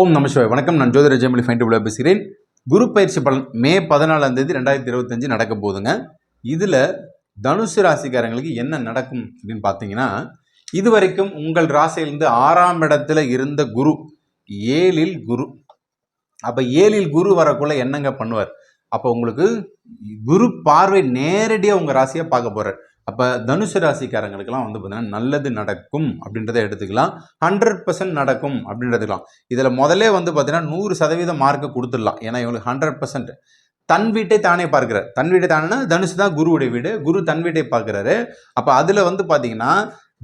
ஓம் நமசிவாய் வணக்கம். நான் ஜோதிர ஜெயமொழி ஃபைன் உள்ள பேசுகிறேன். குரு பயிற்சி பலன் மே பதினாலாம் தேதி ரெண்டாயிரத்தி இருபத்தஞ்சு நடக்க போகுதுங்க இதில் தனுசு ராசிக்காரங்களுக்கு என்ன நடக்கும் அப்படின்னு பார்த்தீங்கன்னா இது வரைக்கும் உங்கள் ராசியிலிருந்து ஆறாம் இடத்துல இருந்த குரு ஏழில் குரு. அப்போ ஏழில் குரு வரக்குள்ள என்னங்க பண்ணுவார்? அப்போ உங்களுக்கு குரு பார்வை நேரடியாக உங்கள் ராசியை பார்க்க போகிறார் அப்போ தனுசு ராசிக்காரங்களுக்கெல்லாம் வந்து பார்த்தீங்கன்னா நல்லது நடக்கும் அப்படின்றத எடுத்துக்கலாம். ஹண்ட்ரட் பர்சன்ட் நடக்கும் அப்படின்றதுக்கலாம் இதில் முதலே வந்து பார்த்தீங்கன்னா நூறு சதவீதம் மார்க்கை கொடுத்துடலாம். ஏன்னா இவங்களுக்கு ஹண்ட்ரட் பர்சன்ட் தன் வீட்டை தானே பார்க்கிறார். தன் வீட்டை தானேன்னா தனுசு தான் குருவுடைய வீடு. குரு தன் வீட்டை பார்க்குறாரு. அப்போ அதில் வந்து பார்த்தீங்கன்னா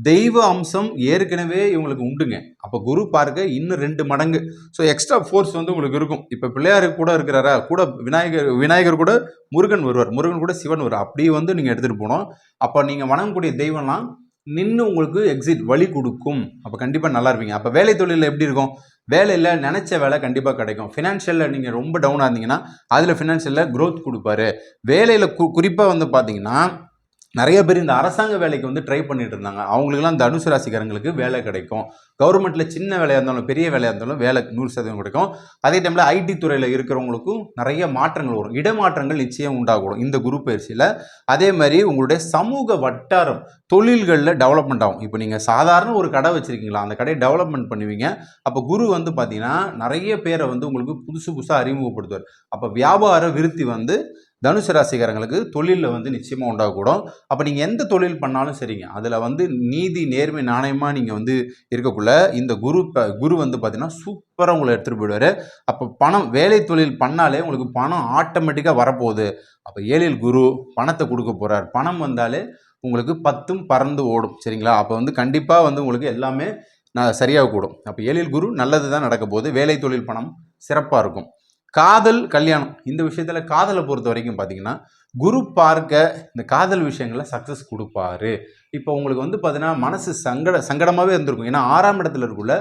தெய்வ அம்சம் ஏற்கனவே இவங்களுக்கு உண்டுங்க. அப்போ குரு பார்க்க இன்னும் ரெண்டு மடங்கு. ஸோ எக்ஸ்ட்ரா ஃபோர்ஸ் வந்து உங்களுக்கு இருக்கும். இப்போ பிள்ளையார் கூட இருக்கிறாரா? கூட விநாயகர் விநாயகர் கூட முருகன் வருவார். முருகன் கூட சிவன் வருவார். அப்படியே வந்து நீங்கள் எடுத்துகிட்டு போகணும். அப்போ நீங்கள் வணங்கக்கூடிய தெய்வம்லாம் நின்று உங்களுக்கு எக்ஸிட் வழி கொடுக்கும். அப்போ கண்டிப்பாக நல்லா இருப்பீங்க. அப்போ வேலை தொழிலில் எப்படி இருக்கும்? வேலையில் நினச்ச வேலை கண்டிப்பாக கிடைக்கும். ஃபினான்ஷியலில் நீங்கள் ரொம்ப டவுனாக இருந்தீங்கன்னா அதில் ஃபினான்ஷியலில் க்ரோத் கொடுப்பாரு. வேலையில் கு குறிப்பாக வந்து பார்த்தீங்கன்னா நிறைய பேர் இந்த அரசாங்க வேலைக்கு வந்து ட்ரை பண்ணிட்டு இருந்தாங்க. அவங்களுக்குலாம் தனுசு ராசிக்காரங்களுக்கு வேலை கிடைக்கும். கவர்மெண்ட்டில் சின்ன வேலையாக இருந்தாலும் பெரிய வேலையாக இருந்தாலும் வேலை நூறு சதவீதம் கிடைக்கும். அதே டைமில் ஐடி துறையில் இருக்கிறவங்களுக்கும் நிறைய மாற்றங்கள் வரும். இடமாற்றங்கள் நிச்சயம் உண்டாகும் இந்த குரு பயிற்சியில். அதே மாதிரி உங்களுடைய சமூக வட்டாரம் தொழில்களில் டெவலப்மெண்ட் ஆகும். இப்போ நீங்கள் சாதாரண ஒரு கடை வச்சுருக்கீங்களா? அந்த கடையை டெவலப்மெண்ட் பண்ணுவீங்க. அப்போ குரு வந்து பார்த்தீங்கன்னா நிறைய பேரை வந்து உங்களுக்கு புதுசு புதுசாக அறிமுகப்படுத்துவார். அப்போ வியாபார விருத்தி வந்து தனுசு ராசிக்காரங்களுக்கு தொழிலில் வந்து நிச்சயமாக உண்டாகக்கூடும். அப்போ நீங்கள் எந்த தொழில் பண்ணாலும் சரிங்க. அதில் வந்து நீதி நேர்மை நாணயமாக நீங்கள் வந்து இருக்கக்குள்ள இந்த குரு குரு வந்து பார்த்தீங்கன்னா சூப்பராக உங்களை எடுத்துகிட்டு போயிடுவார். அப்போ பணம் வேலை தொழில் பண்ணாலே உங்களுக்கு பணம் ஆட்டோமேட்டிக்காக வரப்போகுது. அப்போ ஏழில் குரு பணத்தை கொடுக்க போகிறார் பணம் வந்தாலே உங்களுக்கு பத்தும் பறந்து ஓடும். சரிங்களா? அப்போ வந்து கண்டிப்பாக வந்து உங்களுக்கு எல்லாமே நான் சரியாக கூடும் அப்போ ஏழில் குரு நல்லது தான் நடக்க போகுது. வேலை தொழில் பணம் சிறப்பாக இருக்கும். காதல் கல்யாணம். இந்த விஷயத்தில் காதலை பொறுத்த வரைக்கும் பார்த்தீங்கன்னா குரு பார்க்க இந்த காதல் விஷயங்களை சக்ஸஸ் கொடுப்பாரு. இப்போ உங்களுக்கு வந்து பார்த்தீங்கன்னா மனசு சங்கட சங்கடமாகவே இருந்திருக்கும். ஏன்னா ஆறாம் இடத்துல இருக்குள்ள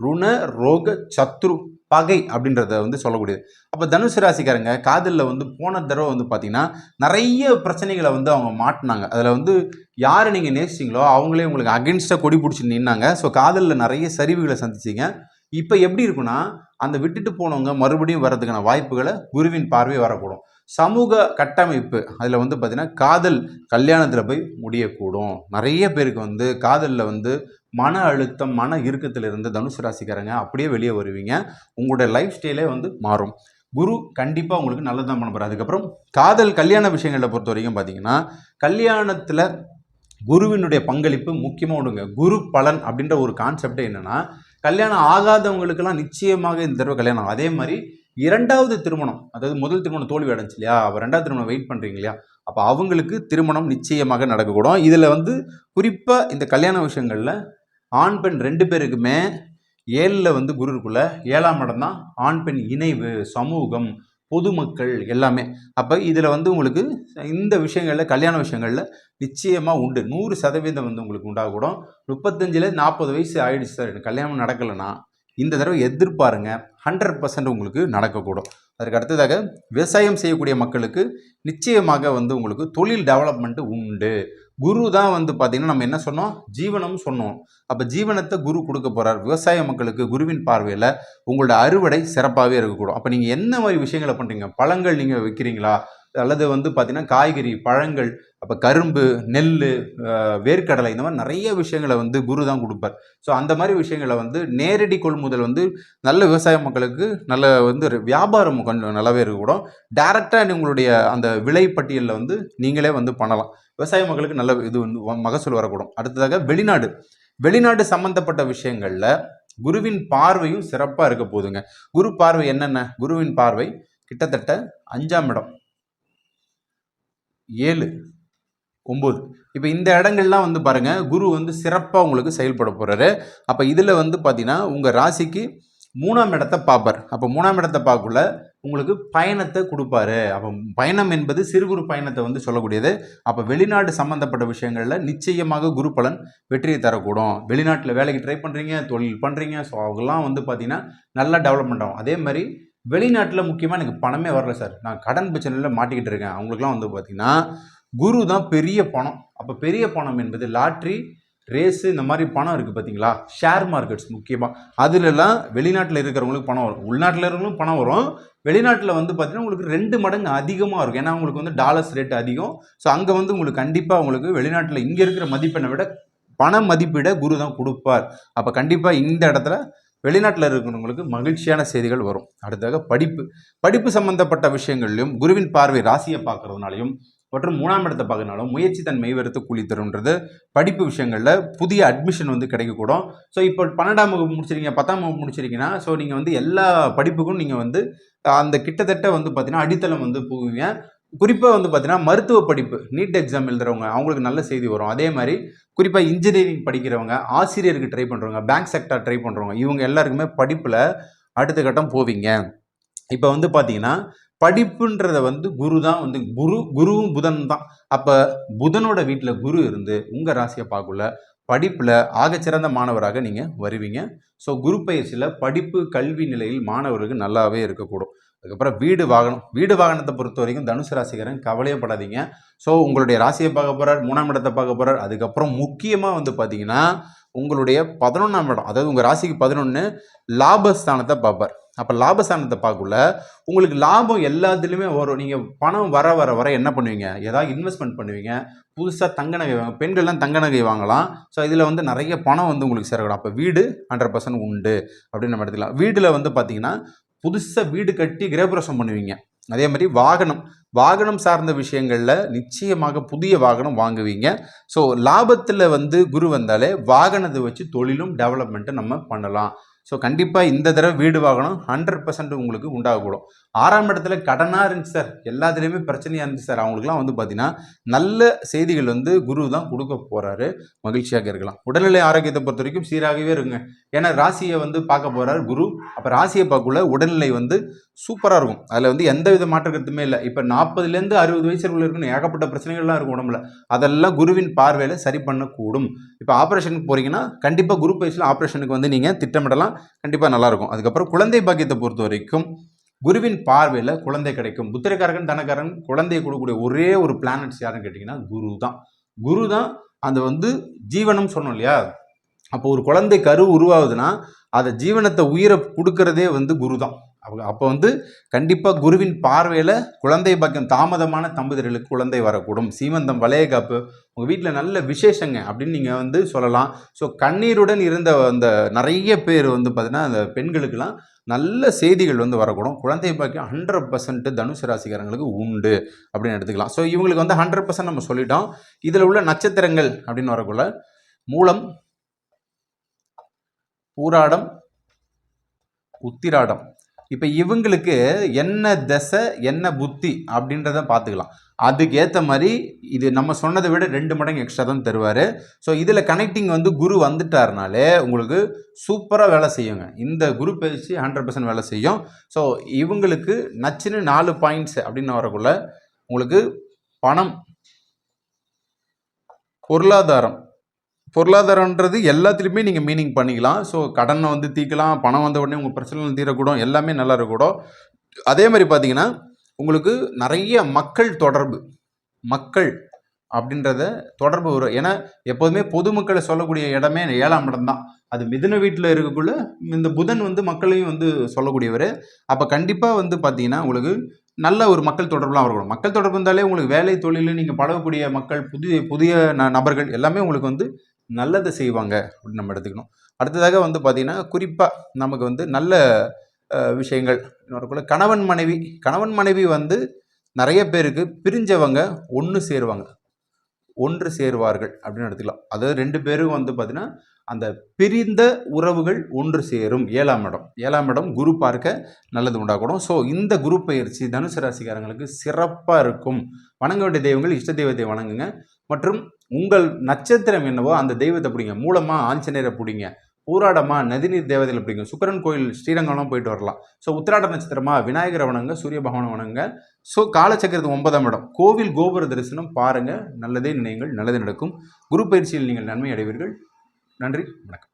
ருண ரோக சத்ரு பகை அப்படின்றத வந்து சொல்லக்கூடியது. அப்போ தனுசு ராசிக்காரங்க காதலில் வந்து போன தடவை வந்து பார்த்தீங்கன்னா நிறைய பிரச்சனைகளை வந்து அவங்க மாட்டினாங்க. அதில் வந்து யார் நீங்கள் நேசிச்சிங்களோ அவங்களே உங்களுக்கு அகென்ஸ்டாக கொடி பிடிச்சி நின்னாங்க. ஸோ காதலில் நிறைய சரிவுகளை சந்திச்சிங்க. இப்போ எப்படி இருக்குன்னா அந்த விட்டுட்டு போனவங்க மறுபடியும் வர்றதுக்கான வாய்ப்புகளை குருவின் பார்வை வரக்கூடும். சமூக கட்டமைப்பு அதில் வந்து பார்த்திங்கன்னா காதல் கல்யாணத்தில் போய் முடியக்கூடும். நிறைய பேருக்கு வந்து காதலில் வந்து மன அழுத்தம் மன இறுக்கத்தில் இருந்து தனுசு ராசிக்காரங்க அப்படியே வெளியே வருவீங்க. உங்களுடைய லைஃப் ஸ்டைலே வந்து மாறும். குரு கண்டிப்பாக உங்களுக்கு நல்லதான் பண்ண போகிறார் அதுக்கப்புறம் காதல் கல்யாண விஷயங்களை பொறுத்த வரைக்கும் பார்த்தீங்கன்னா கல்யாணத்தில் குருவினுடைய பங்களிப்பு முக்கியமாக ஒன்றுங்க குரு பலன் அப்படின்ற ஒரு கான்செப்டே என்னென்னா கல்யாணம் ஆகாதவங்களுக்கெல்லாம் நிச்சயமாக இந்த தடவை கல்யாணம். அதே மாதிரி இரண்டாவது திருமணம் அதாவது முதல் திருமணம் தோல்வி அடைஞ்சு இல்லையா? அப்போ ரெண்டாவது திருமணம் வெயிட் பண்ணுறீங்க இல்லையா? அப்போ அவங்களுக்கு திருமணம் நிச்சயமாக நடக்கக்கூடும். இதில் வந்து குறிப்பாக இந்த கல்யாண விஷயங்களில் ஆண் பெண் ரெண்டு பேருக்குமே ஏழில் வந்து குரு இருக்குள்ள ஏழாம் இடம் தான் ஆண் பெண் இணைவு சமூகம். பொதுமக்கள் எல்லாமே. அப்போ இதில் வந்து உங்களுக்கு இந்த விஷயங்களில் கல்யாண விஷயங்களில் நிச்சயமாக உண்டு. நூறு சதவீதம் வந்து உங்களுக்கு உண்டாகக்கூடும். முப்பத்தஞ்சில் நாற்பது வயசு ஆயிடுச்சு சார். எனக்கு கல்யாணம் நடக்கலைன்னா இந்த தடவை எதிர்பாருங்க. ஹண்ட்ரட் பர்சன்ட் உங்களுக்கு நடக்கக்கூடும். அதற்கு அடுத்ததாக விவசாயம் செய்யக்கூடிய மக்களுக்கு நிச்சயமாக வந்து உங்களுக்கு தொழில் டெவலப்மெண்ட்டு உண்டு. குரு தான் வந்து பார்த்திங்கன்னா நம்ம என்ன சொன்னோம்? ஜீவனம் சொன்னோம். அப்போ ஜீவனத்தை குரு கொடுக்க போகிறார் விவசாய மக்களுக்கு குருவின் பார்வையில் உங்களோட அறுவடை சிறப்பாகவே இருக்கக்கூடும். அப்போ நீங்கள் என்ன மாதிரி விஷயங்களை பண்ணுறீங்க பழங்கள் நீங்கள் விற்கிறீங்களா அல்லது வந்து பார்த்தீங்கன்னா காய்கறி பழங்கள் அப்போ கரும்பு நெல் வேர்க்கடலை இந்த மாதிரி நிறைய விஷயங்களை வந்து குரு தான் கொடுப்பார். ஸோ அந்த மாதிரி விஷயங்களை வந்து நேரடி கொள்முதல் வந்து நல்ல விவசாய மக்களுக்கு நல்ல வந்து வியாபாரம் கொஞ்சம் நல்லாவே இருக்கக்கூடும். டேரெக்டாக உங்களுடைய அந்த விலை பட்டியலில் வந்து நீங்களே வந்து பண்ணலாம். விவசாய மக்களுக்கு நல்ல இது வந்து மகசூல் வரக்கூடும். அடுத்ததாக வெளிநாடு. வெளிநாடு சம்பந்தப்பட்ட விஷயங்களில் குருவின் பார்வையும் சிறப்பாக இருக்க போகுதுங்க. குரு பார்வை என்னென்ன? குருவின் பார்வை கிட்டத்தட்ட அஞ்சாம் இடம். ஏழு ஒம்பது. இப்போ இந்த இடங்கள்லாம் வந்து பாருங்கள் குரு வந்து சிறப்பாக உங்களுக்கு செயல்பட போகிறாரு அப்போ இதில் வந்து பார்த்தீங்கன்னா உங்கள் ராசிக்கு மூணாம் இடத்த பார்ப்பார். அப்போ மூணாம் இடத்த பார்க்கக்குள்ள உங்களுக்கு பயணத்தை கொடுப்பாரு. அப்போ பயணம் என்பது சிறு குறு பயணத்தை வந்து சொல்லக்கூடியது. அப்போ வெளிநாடு சம்மந்தப்பட்ட விஷயங்களில் நிச்சயமாக குரு பலன் வெற்றியை தரக்கூடும். வெளிநாட்டில் வேலைக்கு ட்ரை பண்ணுறீங்க தொழில் பண்ணுறீங்க ஸோ அவங்கெல்லாம் வந்து பார்த்தீங்கன்னா நல்லா டெவலப்மெண்ட் ஆகும். அதே மாதிரி வெளிநாட்டில் முக்கியமாக எனக்கு பணமே வரல சார். நான் கடன் பிரச்சனையில் மாட்டிக்கிட்டு இருக்கேன். அவங்களுக்குலாம் வந்து பார்த்தீங்கன்னா குரு தான் பெரிய பணம். அப்போ பெரிய பணம் என்பது லாட்ரி ரேஸு இந்த மாதிரி பணம் இருக்குது பார்த்தீங்களா ஷேர் மார்க்கெட்ஸ் முக்கியமாக அதுலலாம் வெளிநாட்டில் இருக்கிறவங்களுக்கு பணம் வரும். உள்நாட்டில் இருக்கிறவங்களும் பணம் வரும். வெளிநாட்டில் வந்து பார்த்தீங்கன்னா உங்களுக்கு ரெண்டு மடங்கு அதிகமாக இருக்கும். ஏன்னா உங்களுக்கு வந்து டாலர்ஸ் ரேட் அதிகம். ஸோ அங்கே வந்து உங்களுக்கு கண்டிப்பாக உங்களுக்கு வெளிநாட்டில் இங்கே இருக்கிற மதிப்பெண்ணை விட பண மதிப்பீடை குரு தான் கொடுப்பார். அப்போ கண்டிப்பாக இந்த இடத்துல வெளிநாட்டில் இருக்கிறவங்களுக்கு மகிழ்ச்சியான செய்திகள் வரும். அடுத்ததாக படிப்பு. படிப்பு சம்பந்தப்பட்ட விஷயங்கள்லையும் குருவின் பார்வை ராசியை பார்க்கறதுனாலையும் மற்றும் மூணாம் இடத்தை பார்க்கறதுனாலும் முயற்சி தன் மெய்வரத்து கூலி தரும்ன்றது படிப்பு விஷயங்களில் புதிய அட்மிஷன் வந்து கிடைக்கக்கூடும். ஸோ இப்போ பன்னெண்டாம் வகுப்பு முடிச்சிருக்கீங்க பத்தாம் வகுப்பு முடிச்சிருக்கீங்கன்னா ஸோ நீங்கள் வந்து எல்லா படிப்புக்கும் நீங்கள் வந்து அந்த கிட்டத்தட்ட வந்து பார்த்தீங்கன்னா அடித்தளம் வந்து போவீங்க குறிப்பாக வந்து பார்த்தீங்கன்னா மருத்துவ படிப்பு நீட் எக்ஸாம் எழுதுறவங்க அவங்களுக்கு நல்ல செய்தி வரும். அதே மாதிரி குறிப்பாக இன்ஜினியரிங் படிக்கிறவங்க ஆசிரியருக்கு ட்ரை பண்ணுறவங்க பேங்க் செக்டார் ட்ரை பண்ணுறவங்க இவங்க எல்லாருக்குமே படிப்பில் அடுத்த கட்டம் போவீங்க. இப்போ வந்து பார்த்தீங்கன்னா படிப்புன்றத வந்து குரு தான் வந்து குரு குருவும் புதன் தான். அப்போ புதனோட வீட்டில் குரு இருந்து உங்கள் ராசியை பார்க்கல படிப்பில் ஆகச்சிறந்த மாணவராக நீங்கள் வருவீங்க. ஸோ குரு பயிற்சியில் படிப்பு கல்வி நிலையில் மாணவர்களுக்கு நல்லாவே இருக்கக்கூடும். அதுக்கப்புறம் வீடு வாகனம் வீடு வாகனத்தை பொறுத்த வரைக்கும் தனுசு ராசிக்காரன் கவலையப்படாதீங்க ஸோ உங்களுடைய ராசியை பார்க்க போகிறார் மூணாம் இடத்தை பார்க்க போகிறார் அதுக்கப்புறம் முக்கியமாக வந்து பார்த்தீங்கன்னா உங்களுடைய பதினொன்றாம் இடம் அதாவது உங்கள் ராசிக்கு பதினொன்று லாபஸ்தானத்தை பார்ப்பார். அப்போ லாபஸ்தானத்தை பார்க்கல உங்களுக்கு லாபம் எல்லாத்துலேயுமே வரும். நீங்கள் பணம் வர வர வர என்ன பண்ணுவீங்க? ஏதாவது இன்வெஸ்ட்மெண்ட் பண்ணுவீங்க. புதுசாக தங்க நகை வாங்க பெண்கள்லாம் தங்க நகை வாங்கலாம். ஸோ இதில் வந்து நிறைய பணம் வந்து உங்களுக்கு சேரக்கூடும் அப்போ வீடு ஹண்ட்ரட் பர்சன்ட் உண்டு அப்படின்னு நம்ம எடுத்துக்கலாம். வீட்டில் வந்து பார்த்தீங்கன்னா புதுசாக வீடு கட்டி கிரகபிரவேசம் பண்ணுவீங்க. அதே மாதிரி வாகனம். வாகனம் சார்ந்த விஷயங்களில் நிச்சயமாக புதிய வாகனம் வாங்குவீங்க. ஸோ லாபத்தில் வந்து குரு வந்தாலே வாகனத்தை வச்சு தொழிலும் டெவலப்மெண்ட்டை நம்ம பண்ணலாம். ஸோ கண்டிப்பாக இந்த தடவை வீடு வாகனம் ஹண்ட்ரட் பர்சன்ட் உங்களுக்கு உண்டாகக்கூடும். ஆறாம் இடத்துல கடனாக இருந்துச்சு சார். எல்லாத்துலேயுமே பிரச்சனையாக இருந்துச்சு சார். அவங்களுக்குலாம் வந்து பார்த்தீங்கன்னா நல்ல செய்திகள் வந்து குரு தான் கொடுக்க போகிறாரு மகிழ்ச்சியாக இருக்கலாம் உடல்நிலை ஆரோக்கியத்தை பொறுத்த வரைக்கும் சீராகவே இருங்க. ஏன்னா ராசியை வந்து பார்க்க போகிறார் குரு. அப்போ ராசியை பார்க்கக்குள்ள உடல்நிலை வந்து சூப்பராக இருக்கும். அதில் வந்து எந்த வித மாற்ற கருத்துமே இல்லை. இப்போ நாற்பதுலேருந்து அறுபது வயசுக்குள்ள இருக்கணும். ஏகப்பட்ட பிரச்சனைகள்லாம் இருக்கும் உடம்புல. அதெல்லாம் குருவின் பார்வையில் சரி பண்ணக்கூடும். இப்போ ஆப்ரேஷனுக்கு போகிறீங்கன்னா கண்டிப்பாக குரு வயசில் ஆப்ரேஷனுக்கு வந்து நீங்கள் திட்டமிடலாம். கண்டிப்பாக நல்லாயிருக்கும். அதுக்கப்புறம் குழந்தை பாக்கியத்தை பொறுத்த வரைக்கும் குருவின் பார்வையில் குழந்தை கிடைக்கும். புத்திரக்காரகன் தனக்காரன் குழந்தையை கொடுக்கக்கூடிய ஒரே ஒரு பிளானட்ஸ் யாருன்னு கேட்டிங்கன்னா குரு தான். குரு தான் அந்த வந்து ஜீவனம் சொன்னோம் இல்லையா? அப்போ ஒரு குழந்தை கரு உருவாகுதுன்னா அதை ஜீவனத்தை உயிரை கொடுக்கறதே வந்து குரு தான். அவங்க அப்போ வந்து கண்டிப்பாக குருவின் பார்வையில் குழந்தை பாக்கியம் தாமதமான தம்பதிகளுக்கு குழந்தை வரக்கூடும். சீமந்தம் வளைய காப்பு உங்கள் வீட்டில் நல்ல விசேஷங்க அப்படின்னு நீங்கள் வந்து சொல்லலாம். ஸோ கண்ணீருடன் இருந்த அந்த நிறைய பேர் வந்து பார்த்தீங்கன்னா அந்த பெண்களுக்கெல்லாம் நல்ல செய்திகள் வந்து வரக்கூடும். குழந்தை பாக்கியம் ஹண்ட்ரட் பர்சன்ட் தனுசு ராசிக்காரங்களுக்கு உண்டு அப்படின்னு எடுத்துக்கலாம். ஸோ இவங்களுக்கு வந்து ஹண்ட்ரட் பர்சன்ட் நம்ம சொல்லிட்டோம். இதில் உள்ள நட்சத்திரங்கள் அப்படின்னு வரக்குள்ள மூலம் பூராடம் உத்திராடம் இப்போ இவங்களுக்கு என்ன தசை என்ன புத்தி அப்படின்றத பார்த்துக்கலாம். அதுக்கு ஏற்ற மாதிரி இது நம்ம சொன்னதை விட ரெண்டு மடங்கு எக்ஸ்ட்ரா தான் தருவார். ஸோ இதில் கனெக்டிங் வந்து குரு வந்துட்டாருனாலே உங்களுக்கு சூப்பராக வேலை செய்யுங்க. இந்த குரு பயிற்சி ஹண்ட்ரட் பர்சன்ட் வேலை செய்யும். ஸோ இவங்களுக்கு நச்சுன்னு நாலு பாயிண்ட்ஸ் அப்படின்னு வரக்குள்ள உங்களுக்கு பணம் பொருளாதாரம் பொருளாதாரன்றது எல்லாத்துலேயுமே நீங்கள் மீனிங் பண்ணிக்கலாம். ஸோ கடனை வந்து தீர்க்கலாம் பணம் வந்த உடனே உங்கள் பிரச்சனை தீரக்கூடும் எல்லாமே நல்லா இருக்கக்கூடும். அதே மாதிரி பார்த்தீங்கன்னா உங்களுக்கு நிறைய மக்கள் தொடர்பு. மக்கள் அப்படின்றத தொடர்பு வரும் ஏன்னா எப்போதுமே பொதுமக்களை சொல்லக்கூடிய இடமே ஏழாம் இடம் தான். அது மிதன வீட்டில் இருக்கக்குள்ள இந்த புதன் வந்து மக்களையும் வந்து சொல்லக்கூடியவர். அப்போ கண்டிப்பாக வந்து பார்த்தீங்கன்னா உங்களுக்கு நல்ல ஒரு மக்கள் தொடர்புலாம் வரக்கூடும். மக்கள் தொடர்பு இருந்தாலே உங்களுக்கு வேலை தொழிலில் நீங்கள் பழகக்கூடிய மக்கள் புதிய புதிய ந நபர்கள் எல்லாமே உங்களுக்கு வந்து நல்லதை செய்வாங்க அப்படின்னு நம்ம எடுத்துக்கணும். அடுத்ததாக வந்து பார்த்திங்கன்னா குறிப்பாக நமக்கு வந்து நல்ல விஷயங்கள். வரக்குள்ள கணவன் மனைவி. கணவன் மனைவி வந்து நிறைய பேருக்கு பிரிஞ்சவங்க ஒன்று சேருவாங்க. ஒன்று சேருவார்கள் அப்படின்னு எடுத்துக்கலாம். அதாவது ரெண்டு பேரும் வந்து பார்த்திங்கன்னா அந்த பிரிந்த உறவுகள் ஒன்று சேரும். ஏழாம் இடம். ஏழாம் இடம் குரு பார்க்க நல்லது உண்டாகக்கூடும் ஸோ இந்த குரு பயிற்சி தனுசு ராசிக்காரங்களுக்கு சிறப்பாக இருக்கும். வணங்க வேண்டிய தெய்வங்கள் இஷ்ட தெய்வத்தை வணங்குங்க. மற்றும் உங்கள் நட்சத்திரம் என்னவோ அந்த தெய்வத்தை பிடிங்க. மூலமாக ஆஞ்சநேயரை பிடிங்க. பூராடமா நதிநீர் தேவதையில் பிடிங்க. சுக்கரன் கோயில் ஸ்ரீரங்கம்லாம் போயிட்டு வரலாம். ஸோ உத்திராட நட்சத்திரமா விநாயகரை வணங்க சூரிய பகவானை வணங்க ஸோ காலச்சக்கரத்து ஒன்பதாம் இடம். கோவில் கோபுர தரிசனம் பாருங்கள் நல்லதே நினைங்கள் நல்லது நடக்கும். குரு பயிற்சியில் நீங்கள் நன்மை அடைவீர்கள். நன்றி வணக்கம்.